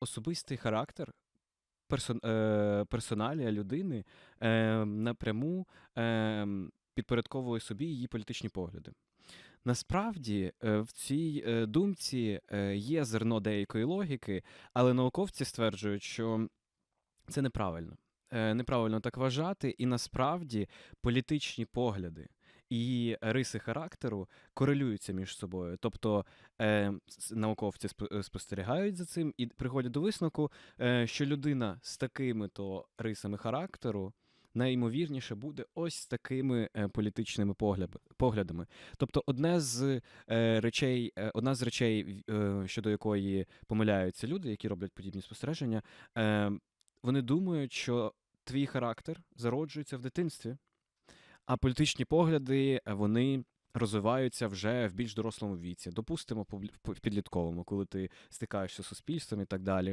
особистий характер персон, е, персоналія людини е, напряму е, підпорядковує собі її політичні погляди. Насправді е, в цій е, думці е, є зерно деякої логіки, але науковці стверджують, що це неправильно. Неправильно так вважати, і насправді політичні погляди і риси характеру корелюються між собою. Тобто е, науковці е, спостерігають за цим і приходять до висновку, е, що людина з такими то рисами характеру. Найімовірніше буде ось з такими е, політичними погляд- поглядами. Тобто, одне з е, речей, одна з речей, щодо якої помиляються люди, які роблять подібні спостереження, вони думають, що твій характер зароджується в дитинстві, а політичні погляди е, вони розвиваються вже в більш дорослому віці. Допустимо, в підлітковому, коли ти стикаєшся з суспільством і так далі.